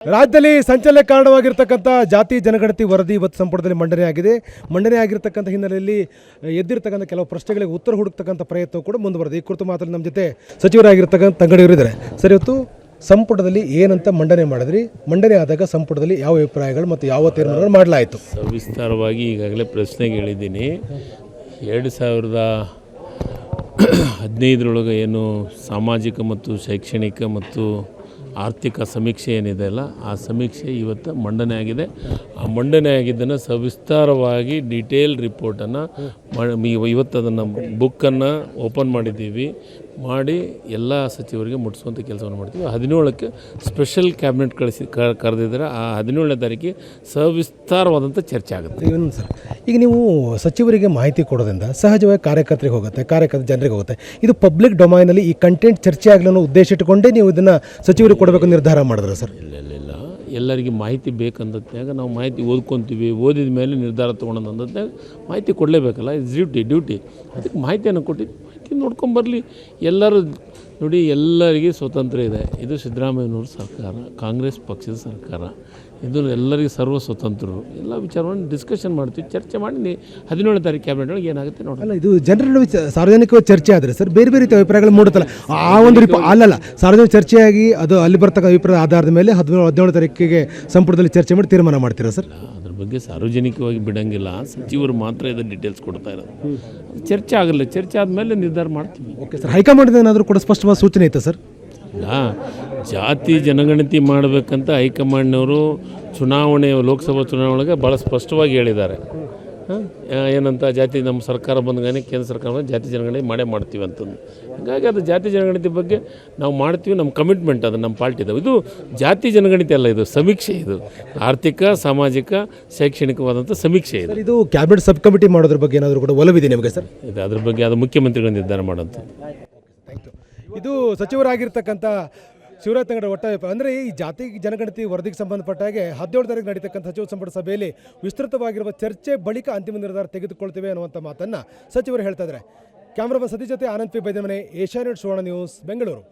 ರಾಜ್ಯದಲ್ಲಿ ಸಂಚಲನೆ ಕಾರಣವಾಗಿರ್ತಕ್ಕಂಥ ಜಾತಿ ಜನಗಣತಿ ವರದಿ ಇವತ್ತು ಸಂಪುಟದಲ್ಲಿ ಮಂಡನೆ ಆಗಿದೆ. ಮಂಡನೆ ಆಗಿರ್ತಕ್ಕಂಥ ಹಿನ್ನೆಲೆಯಲ್ಲಿ ಎದ್ದಿರ್ತಕ್ಕಂಥ ಕೆಲವು ಪ್ರಶ್ನೆಗಳಿಗೆ ಉತ್ತರ ಹುಡುಕ್ತಕ್ಕಂಥ ಪ್ರಯತ್ನ ಕೂಡ ಮುಂದುವರೆದಿದೆ. ಈ ಕುರಿತು ಮಾತ್ರ ನಮ್ಮ ಜೊತೆ ಸಚಿವರಾಗಿರ್ತಕ್ಕಂಥ ತಂಗಡಿಯವರು ಇದ್ದಾರೆ. ಸರ್, ಇವತ್ತು ಸಂಪುಟದಲ್ಲಿ ಏನಂತ ಮಂಡನೆ ಮಾಡಿದ್ರಿ? ಮಂಡನೆ ಆದಾಗ ಸಂಪುಟದಲ್ಲಿ ಯಾವ ಅಭಿಪ್ರಾಯಗಳು ಮತ್ತು ಯಾವ ತೀರ್ಮಾನಗಳು ಮಾಡಲಾಯಿತು? ವಿಸ್ತಾರವಾಗಿ ಈಗಾಗಲೇ ಪ್ರಶ್ನೆಗೆ ಹೇಳಿದ್ದೀನಿ. ಎರಡು ಸಾವಿರದ ಹದಿನೈದರೊಳಗೆ ಏನು ಸಾಮಾಜಿಕ ಮತ್ತು ಶೈಕ್ಷಣಿಕ ಮತ್ತು ಆರ್ಥಿಕ ಸಮೀಕ್ಷೆ ಏನಿದೆ ಅಲ್ಲ, ಆ ಸಮೀಕ್ಷೆ ಇವತ್ತು ಮಂಡನೆ ಆಗಿದೆ. ಆ ಮಂಡನೆ ಆಗಿದ್ದನ್ನು ಸವಿಸ್ತಾರವಾಗಿ ಡಿಟೇಲ್ ರಿಪೋರ್ಟನ್ನು ಇವತ್ತು ಅದನ್ನು ಬುಕ್ಕನ್ನು ಓಪನ್ ಮಾಡಿದ್ದೀವಿ. ಮಾಡಿ ಎಲ್ಲ ಸಚಿವರಿಗೆ ಮುಟ್ಟಿಸುವಂಥ ಕೆಲಸವನ್ನು ಮಾಡ್ತೀವಿ. ಹದಿನೇಳಕ್ಕೆ ಸ್ಪೆಷಲ್ ಕ್ಯಾಬಿನೆಟ್ ಕಳಿಸಿ ಕರೆದಿದ್ದರೆ. ಆ ಹದಿನೇಳನೇ ತಾರೀಕಿಗೆ ಸವಿಸ್ತಾರವಾದಂಥ ಚರ್ಚೆ ಆಗುತ್ತೆ. ಇವನ್ ಸರ್ ಈಗ ನೀವು ಸಚಿವರಿಗೆ ಮಾಹಿತಿ ಕೊಡೋದ್ರಿಂದ ಸಹಜವಾಗಿ ಕಾರ್ಯಕರ್ತರಿಗೆ ಹೋಗುತ್ತೆ, ಕಾರ್ಯಕರ್ತ ಜನರಿಗೆ ಹೋಗುತ್ತೆ. ಇದು ಪಬ್ಲಿಕ್ ಡೊಮೈನಲ್ಲಿ ಈ ಕಂಟೆಂಟ್ ಚರ್ಚೆ ಆಗಲಿ ಅನ್ನೋ ಉದ್ದೇಶ ಇಟ್ಟುಕೊಂಡೇ ನೀವು ಇದನ್ನು ಸಚಿವರಿಗೆ ಕೊಡಬೇಕು ನಿರ್ಧಾರ ಮಾಡಿದ್ರೆ ಸರ್? ಇಲ್ಲ ಇಲ್ಲ ಇಲ್ಲ. ಎಲ್ಲರಿಗೆ ಮಾಹಿತಿ ಬೇಕಂದತ್ನಾಗ ನಾವು ಮಾಹಿತಿ ಓದ್ಕೊತೀವಿ. ಓದಿದ ಮೇಲೆ ನಿರ್ಧಾರ ತೊಗೊಳೋದು ಅಂದತ್ನಾಗ ಮಾಹಿತಿ ಕೊಡಲೇಬೇಕಲ್ಲ. ಇದು ಡ್ಯೂಟಿ ಡ್ಯೂಟಿ ಅದಕ್ಕೆ ಮಾಹಿತಿಯನ್ನು ಕೊಟ್ಟಿದ್ದು ಮಾಹಿತಿ ನೋಡ್ಕೊಂಬರಲಿ ಎಲ್ಲರೂ ನೋಡಿ, ಎಲ್ಲರಿಗೆ ಸ್ವತಂತ್ರ ಇದೆ. ಇದು ಸಿದ್ದರಾಮಯ್ಯನವ್ರ ಸರ್ಕಾರ, ಕಾಂಗ್ರೆಸ್ ಪಕ್ಷದ ಸರ್ಕಾರ. ಇದು ಎಲ್ಲರಿಗೂ ಸರ್ವ ಸ್ವತಂತ್ರರು. ಎಲ್ಲ ವಿಚಾರವನ್ನು ಡಿಸ್ಕಷನ್ ಮಾಡ್ತೀವಿ ಚರ್ಚೆ ಮಾಡಿ ಹದಿನೇಳನೇ ತಾರೀಕು ಕ್ಯಾಬಿನೆಟ್ ಒಳಗೆ ಏನಾಗುತ್ತೆ ನೋಡೋಣ. ಅಲ್ಲ ಇದು ಜನರ ನಡುವೆ ಚ- ಸಾರ್ವಜನಿಕವಾಗಿ ಚರ್ಚೆ ಆದರೆ ಸರ್ ಬೇರೆ ಬೇರೆ ರೀತಿಯ ಅಭಿಪ್ರಾಯಗಳು ಮೂಡುತ್ತಲ್ಲ. ಆ ಒಂದು ರೀತಿ ಅಲ್ಲಲ್ಲ ಸಾರ್ವಜನಿಕ ಚರ್ಚೆಯಾಗಿ ಅದು ಅಲ್ಲಿ ಬರ್ತಕ್ಕ ಅಭಿಪ್ರಾಯ ಆಧಾರದ ಮೇಲೆ ಹದಿನೇಳು ಹದಿನೇಳು ತಾರೀಕಿಗೆ ಸಂಪುಟದಲ್ಲಿ ಚರ್ಚೆ ಮಾಡಿ ತೀರ್ಮಾನ ಮಾಡ್ತೀರಾ ಸರ್? ಅದ್ರ ಬಗ್ಗೆ ಸಾರ್ವಜನಿಕವಾಗಿ ಬಿಡಂಗಿಲ್ಲ. ಸಚಿವರು ಮಾತ್ರ ಇದನ್ನು ಡೀಟೇಲ್ಸ್ ಕೊಡ್ತಾ ಇರೋದು. ಚರ್ಚೆ ಆಗಲ್ಲ ಚರ್ಚೆ ಆದಮೇಲೆ ನಿರ್ಧಾರ ಮಾಡ್ತೀವಿ. ಓಕೆ ಸರ್ ಹೈಕಮಾಂಡ್ ಏನಾದರೂ ಕೂಡ ಸ್ಪಷ್ಟವಾದ ಸೂಚನೆ ಐತೆ ಸರ್? ಜಾತಿ ಜನಗಣತಿ ಮಾಡಬೇಕಂತ ಹೈಕಮಾಂಡ್ನವರು ಚುನಾವಣೆ ಲೋಕಸಭಾ ಚುನಾವಣೆಗೆ ಭಾಳ ಸ್ಪಷ್ಟವಾಗಿ ಹೇಳಿದ್ದಾರೆ. ಏನಂತ ಜಾತಿ ನಮ್ಮ ಸರ್ಕಾರ ಬಂದಗಾನೆ ಕೇಂದ್ರ ಸರ್ಕಾರ ಬಂದ ಜಾತಿ ಜನಗಣತಿ ಮಾಡೇ ಮಾಡ್ತೀವಿ ಅಂತಂದು. ಹಾಗಾಗಿ ಅದು ಜಾತಿ ಜನಗಣತಿ ಬಗ್ಗೆ ನಾವು ಮಾಡ್ತೀವಿ ನಮ್ಮ ಕಮಿಟ್ಮೆಂಟ್ ಅದು ನಮ್ಮ ಪಾರ್ಟಿದು ಇದು ಜಾತಿ ಜನಗಣತಿ ಅಲ್ಲ ಇದು ಸಮೀಕ್ಷೆ ಇದು. ಆರ್ಥಿಕ ಸಾಮಾಜಿಕ ಶೈಕ್ಷಣಿಕವಾದಂಥ ಸಮೀಕ್ಷೆ ಇದು. ಇದು ಕ್ಯಾಬಿನೆಟ್ ಸಬ್ ಕಮಿಟಿ ಮಾಡೋದ್ರ ಬಗ್ಗೆ ಏನಾದರೂ ಕೂಡ ಒಲವಿದೆ ನಿಮಗೆ ಸರ್? ಇದು ಅದ್ರ ಬಗ್ಗೆ ಅದು ಮುಖ್ಯಮಂತ್ರಿಗಳು ನಿರ್ಧಾರ ಮಾಡೋಂಥದ್ದು. ಇದು ಸಚಿವರಾಗಿರ್ತಕ್ಕಂಥ ಶಿವರಾಜ್ ತಂಗಡ ಒಟ್ಟ ಅಂದರೆ ಈ ಜಾತಿ ಜನಗಣತಿ ವರದಿಗೆ ಸಂಬಂಧಪಟ್ಟ ಹಾಗೆ ಹದಿನೇಳು ತಾರೀಕು ನಡೀತಕ್ಕಂಥ ಸಚಿವ ಸಂಪುಟ ಸಭೆಯಲ್ಲಿ ವಿಸ್ತೃತವಾಗಿರುವ ಚರ್ಚೆ ಬಳಿಕ ಅಂತಿಮ ನಿರ್ಧಾರ ತೆಗೆದುಕೊಳ್ತೇವೆ ಅನ್ನುವಂಥ ಮಾತನ್ನು ಸಚಿವರು ಹೇಳ್ತಾ ಇದ್ದಾರೆ. ಕ್ಯಾಮ್ರಾಮನ್ ಸತೀಶ್ ಜೊತೆ Anand P Baidamane Asianet Suvarna news Bengaluru.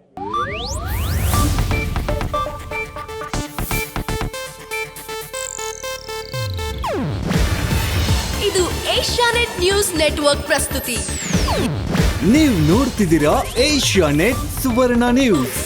ಇದು ಏಷ್ಯಾನೆಟ್ ನ್ಯೂಸ್ ನೆಟ್ವರ್ಕ್ ಪ್ರಸ್ತುತಿ. ನೀವು ನೋಡ್ತಿದ್ದೀರಾ ಏಷ್ಯಾ ನೆಟ್ ಸುವರ್ಣ ನ್ಯೂಸ್.